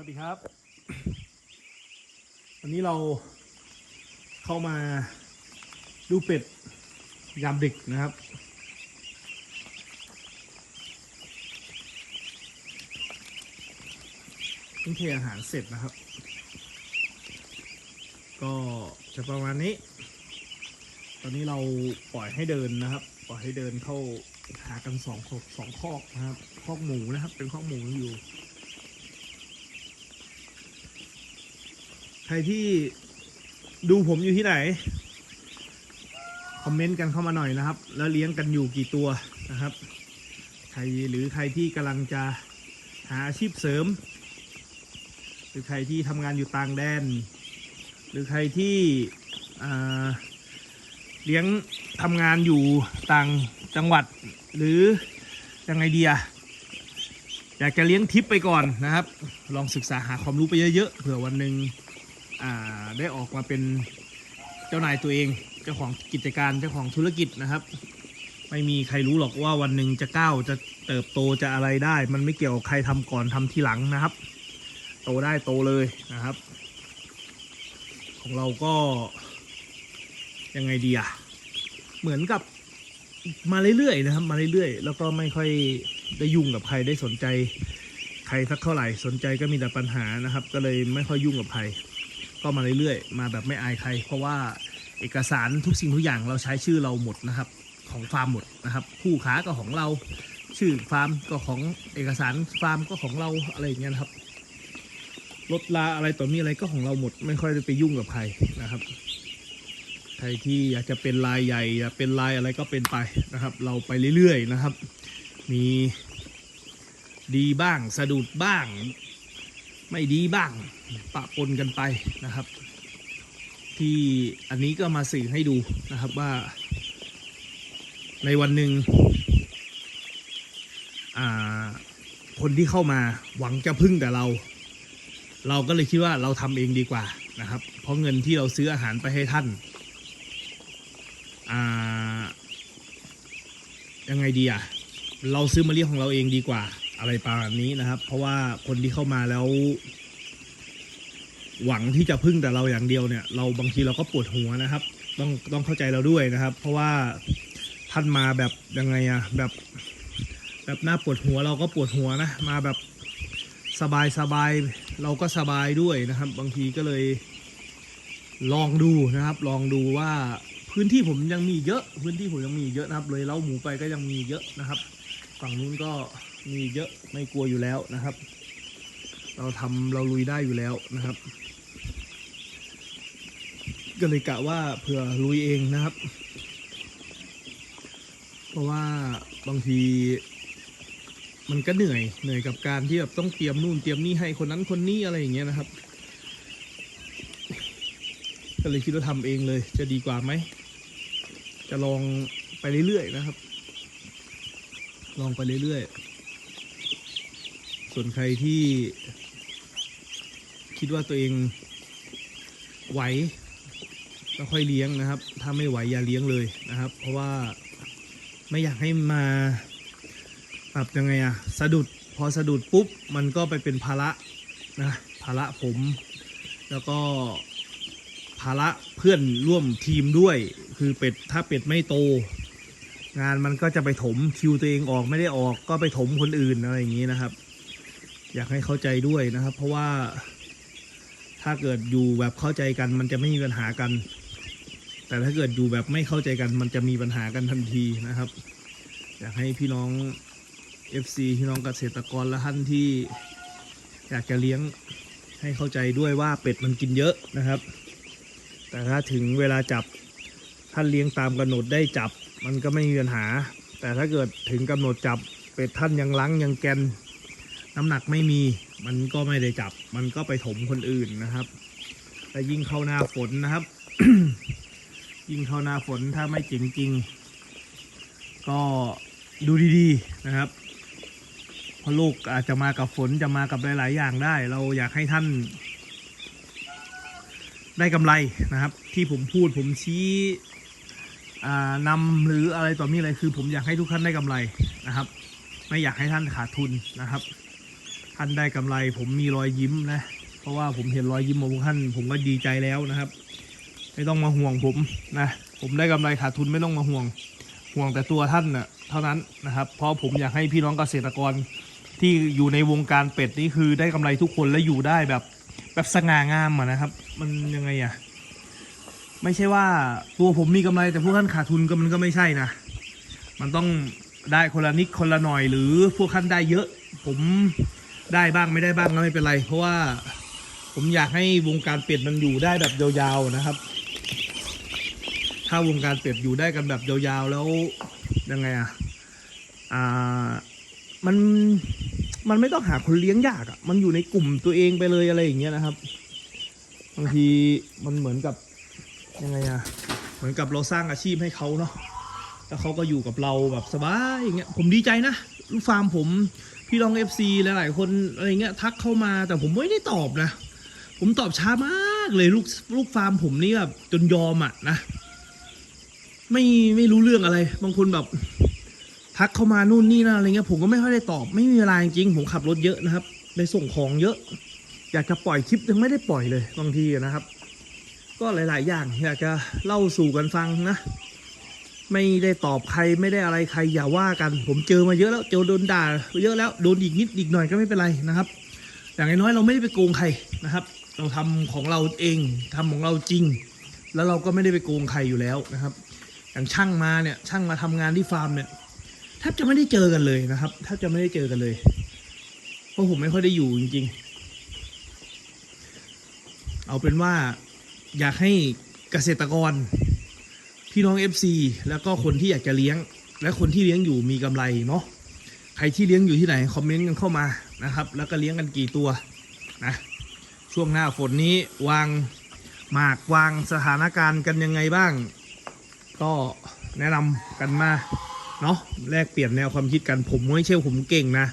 วัสดีครับ วันนี้เราเข้ามาดูเป็ดยามดึกนะครับ เพิ่งเทอาหารเสร็จนะครับ ก็จะประมาณนี้ ตอนนี้เราปล่อยให้เดินนะครับ ปล่อยให้เดินเข้าหากันสองคอสองคอกนะครับ คอกหมูนะครับ เป็นคอกหมูอยู่ ใครที่ดูผมอยู่ที่ไหน คอมเมนต์กันเข้ามาหน่อยนะครับ แล้วเลี้ยงกันอยู่กี่ตัวนะครับ ใครหรือใครที่กำลังจะหาอาชีพเสริม หรือใครที่ทำงานอยู่ต่างแดน หรือใครที่เลี้ยงทำงานอยู่ต่างจังหวัด หรือยังไงเดียอยากจะเลี้ยงทิปไปก่อนนะครับ ลองศึกษาหาความรู้ไปเยอะๆเผื่อวันหนึ่ง ได้ออกมาเป็นเจ้านายตัวเอง เจ้าของกิจการเจ้าของธุรกิจนะครับ ไม่มีใครรู้หรอกว่าวันหนึ่งจะก้าวจะเติบโตจะอะไรได้ มันไม่เกี่ยวกับใครทำก่อนทำทีหลังนะครับ โตได้โตเลยนะครับ ของเราก็ยังไงดีอะเหมือนกับมาเรื่อยๆนะครับ มาเรื่อยๆ แล้วก็ไม่ค่อยได้ยุ่งกับใครได้สนใจใครสักเท่าไหร่สนใจก็มีแต่ปัญหานะครับ ก็เลยไม่ค่อยยุ่งกับใคร ก็มาเรื่อยๆ มาแบบไม่อายใคร เพราะว่าเอกสารทุกสิ่งทุกอย่างเราใช้ชื่อเราหมดนะครับของฟาร์มหมดนะครับ คู่ค้าก็ของเราชื่อฟาร์มก็ของเอกสารฟาร์มก็ของเราอะไรอย่างเงี้ยนะครับรถลาอะไรต่อมีอะไรก็ของเราหมด ไม่ค่อยได้ไปยุ่งกับใครนะครับ ใครที่อยากจะเป็นลายใหญ่อยากเป็นลายอะไรก็เป็นไปนะครับ เราไปเรื่อยๆนะครับ มีดีบ้างสะดุดบ้าง ไม่ดีบ้างปะปนกันไปนะครับ ที่อันนี้ก็มาสื่อให้ดูนะครับว่า ในวันหนึ่งคนที่เข้ามาหวังจะพึ่งแต่เรา เราก็เลยคิดว่าเราทำเองดีกว่านะครับ เพราะเงินที่เราซื้ออาหารไปให้ท่านายังไงดีอะเราซื้อมาเลี้ยงของเราเองดีกว่า อะไรประมาณนี้นะครับ เพราะว่าคนที่เข้ามาแล้ว หวังที่จะพึ่งแต่เราอย่างเดียวเนี่ย เราบางทีเราก็ปวดหัวนะครับ ต้องต้องเข้าใจเราด้วยนะครับ เพราะว่าท่านมาแบบยังไงอะแบบ แบบหน้าปวดหัวเราก็ปวดหัวนะมาแบบสบายสบายเราก็สบายด้วยนะครับ บางทีก็เลย ลองดูนะครับ ลองดูว่าพื้นที่ผมยังมีเยอะ พื้นที่ผมยังมีเยอะนะครับ เลยเล้าหมูไปก็ยังมีเยอะนะครับ ฝั่งนู้นก็ มีเยอะไม่กลัวอยู่แล้วนะครับ เราทำเราลุยได้อยู่แล้วนะครับ ก็เลยกะว่าเผื่อลุยเองนะครับ เพราะว่าบางทีมันก็เหนื่อยเหนื่อยกับการที่แบบต้องเตรียมนู่นเตรียมนี่ให้คนนั้นคนนี้อะไรอย่างเงี้ยนะครับ ก็เลยคิดว่าทำเองเลย จะดีกว่าไหม จะลองไปเรื่อยๆนะครับ ลองไปเรื่อยๆ ส่วนใครที่คิดว่าตัวเองไหวก็ค่อยเลี้ยงนะครับ ถ้าไม่ไหวอย่าเลี้ยงเลยนะครับ เพราะว่าไม่อยากให้มาแบบยังไงอะสะดุดพอสะดุดปุ๊บ มันก็ไปเป็นภาระนะภาระผม แล้วก็ภาระเพื่อนร่วมทีมด้วย คือเป็ดถ้าเป็ดไม่โต งานมันก็จะไปถมคิวตัวเองออกไม่ได้ออกก็ไปถมคนอื่นอะไรอย่างนี้นะครับ อยากให้เข้าใจด้วยนะครับ เพราะว่าถ้าเกิดอยู่แบบเข้าใจกัน มันจะไม่มีปัญหากัน แต่ถ้าเกิดอยู่แบบไม่เข้าใจกัน มันจะมีปัญหากันทันทีนะครับ อยากให้พี่น้อง FC พี่น้องเกษตรกรและท่านที่อยากจะเลี้ยงให้เข้าใจด้วยว่าเป็ดมันกินเยอะนะครับ แต่ถ้าถึงเวลาจับท่านเลี้ยงตามกำหนดได้จับ มันก็ไม่มีปัญหา แต่ถ้าเกิดถึงกำหนดจับเป็ดท่านยังลังยังแกน น้ำหนักไม่มีมันก็ไม่ได้จับ มันก็ไปถมคนอื่นนะครับและยิ่งเข้าหน้าฝนนะครับ ยิ่งเข้าหน้าฝนถ้าไม่จริงจริงก็ดูดีๆนะครับเพราะลูกอาจจะมากับฝนจะมากับหลาย ๆ อย่างได้ เราอยากให้ท่าน ได้กำไรนะครับ ที่ผมพูดผมชี้นำหรืออะไรต่อมีอะไรคือ ผมอยากให้ทุกท่านได้กำไรนะครับ ไม่อยากให้ท่านขาดทุนนะครับ ท่านได้กำไร ผมมีรอยยิ้มนะ เพราะว่าผมเห็นรอยยิ้มของพวกท่าน ผมก็ดีใจแล้วนะครับ ไม่ต้องมาห่วงผมนะ ผมได้กำไรขาดทุนไม่ต้องมาห่วง ห่วงแต่ตัวท่านน่ะเท่านั้นนะครับ เพราะผมอยากให้พี่น้องเกษตรกรที่อยู่ในวงการเป็ดนี่คือได้กำไรทุกคนและอยู่ได้แบบแบบสง่างามอะนะครับ มันยังไงอะไม่ใช่ว่าตัวผมมีกำไรแต่พวกท่านขาดทุนก็มันก็ไม่ใช่นะ มันต้องได้คนละนิดคนละหน่อยหรือพวกท่านได้เยอะ ผม ได้บ้างไม่ได้บ้างก็ไม่เป็นไร เพราะว่าผมอยากให้วงการเป็ดมันอยู่ได้แบบยาวๆนะครับ ถ้าวงการเป็ดอยู่ได้กันแบบยาวๆแล้วยังไงอะอ่ามันมันไม่ต้องหาคนเลี้ยงยากอะ มันอยู่ในกลุ่มตัวเองไปเลยอะไรอย่างเงี้ยนะครับ บางทีมันเหมือนกับยังไงอะเหมือนกับเราสร้างอาชีพให้เขาเนาะแล้วเขาก็อยู่กับเราแบบสบายอย่างเงี้ยผมดีใจนะลูกฟาร์มผม พี่น้องเอฟซีหลาย ๆ คนอะไรเงี้ยทักเข้ามาแต่ผมไม่ได้ตอบนะ ผมตอบช้ามากเลยลูกลูกฟาร์มผมนี่แบบจนยอมอะนะ ไม่ไม่รู้เรื่องอะไร บางคนแบบทักเข้ามานู่นนี่นั่นอะไรเงี้ยผมก็ไม่ค่อยได้ตอบ ไม่มีเวลาจริงๆผมขับรถเยอะนะครับไปส่งของเยอะ อยากจะปล่อยคลิปยังไม่ได้ปล่อยเลยบางทีนะครับ ก็หลาย ๆ อย่างอยากจะเล่าสู่กันฟังนะ ไม่ได้ตอบใครไม่ได้อะไรใครอย่าว่ากัน ผมเจอมาเยอะแล้วเจอโดนด่าเยอะแล้วโดนอีกนิดอีกหน่อยก็ไม่เป็นไรนะครับ อย่างน้อยเราไม่ได้ไปโกงใครนะครับ เราทำของเราเองทำของเราจริง แล้วเราก็ไม่ได้ไปโกงใครอยู่แล้วนะครับ อย่างช่างมาเนี่ยช่างมาทำงานที่ฟาร์มเนี่ยแทบจะไม่ได้เจอกันเลยนะครับแทบจะไม่ได้เจอกันเลย เพราะผมไม่ค่อยได้อยู่จริง ๆ เอาเป็นว่าอยากให้เกษตรกร พี่น้อง FC แล้วก็คนที่อยากจะเลี้ยง และคนที่เลี้ยงอยู่มีกำไรเนาะใครที่เลี้ยงอยู่ที่ไหนคอมเมนต์กันเข้ามานะครับ แล้วก็เลี้ยงกันกี่ตัวนะช่วงหน้าฝนนี้วางหมากวางสถานการณ์กันยังไงบ้าง ก็แนะนำกันมาเนาะแลกเปลี่ยนแนวความคิดกันผมไม่ใช่ผมเก่งนะ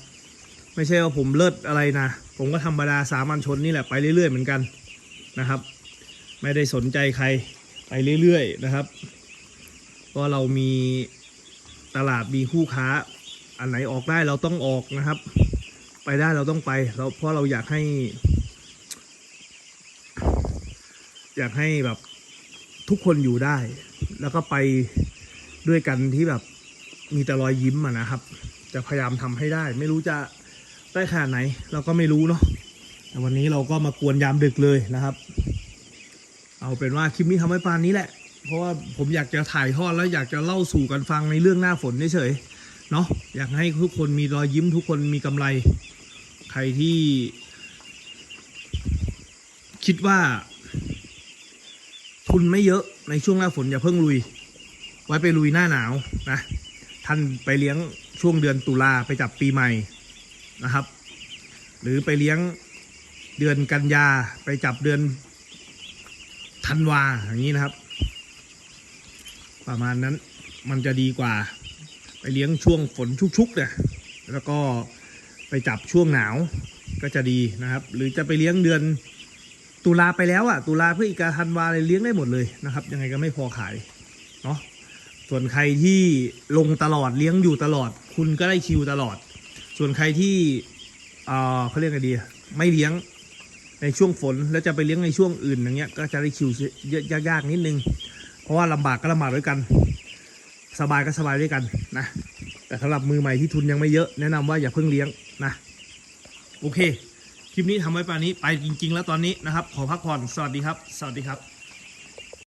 ไม่ใช่ว่าผมเลิศอะไรนะ ผมก็ธรรมดาสามัญชนนี่แหละไปเรื่อยๆเหมือนกันนะครับ ไม่ได้สนใจใครไปเรื่อยๆนะครับ ก็เรามีตลาดมีคู่ค้า อันไหนออกได้เราต้องออกนะครับ ไปได้เราต้องไปเราเพราะเราอยากให้ อยากให้แบบทุกคนอยู่ได้ แล้วก็ไปด้วยกันที่แบบมีแต่รอยยิ้มอะนะครับ จะพยายามทำให้ได้ ไม่รู้จะได้ขนาดไหน เราก็ไม่รู้เนาะแต่วันนี้เราก็มากวนยามดึกเลยนะครับ เอาเป็นว่าคลิปนี้ทำไว้ปานนี้แหละ เพราะว่าผมอยากจะถ่ายทอดแล้วอยากจะเล่าสู่กันฟังในเรื่องหน้าฝนเฉยๆเนาะอยากให้ทุกคนมีรอยยิ้มทุกคนมีกำไร ใครที่ คิดว่า ทุนไม่เยอะในช่วงหน้าฝนอย่าเพิ่งลุย ไว้ไปลุยหน้าหนาวนะท่านไปเลี้ยงช่วงเดือนตุลาไปจับปีใหม่นะครับ หรือไปเลี้ยงเดือนกันยาไปจับเดือนธันวาอย่างนี้นะครับ ประมาณนั้นมันจะดีกว่า ไปเลี้ยงช่วงฝนชุกๆเนี่ยแล้วก็ไปจับช่วงหนาวก็จะดีนะครับ หรือจะไปเลี้ยงเดือนตุลาไปแล้วอะตุลาพฤศจิกาธันวาเลยเลี้ยงได้หมดเลยนะครับ ยังไงก็ไม่พอขายเนาะส่วนใครที่ลงตลอดเลี้ยงอยู่ตลอด คุณก็ได้คิวตลอด ส่วนใครที่เอ่อเขาเรียกไงดีไม่เลี้ยงในช่วงฝนแล้วจะไปเลี้ยงในช่วงอื่นอย่างเงี้ยก็จะได้คิวเยอะยากๆนิดนึง เพราะว่าลำบากก็ลำบากด้วยกัน สบายก็สบายด้วยกันนะ แต่สำหรับมือใหม่ที่ทุนยังไม่เยอะแนะนำว่าอย่าเพิ่งเลี้ยงนะ โอเค คลิปนี้ทำไว้ป่านนี้ไปจริง ๆ แล้วตอนนี้นะครับ ขอพักผ่อน สวัสดีครับ สวัสดีครับ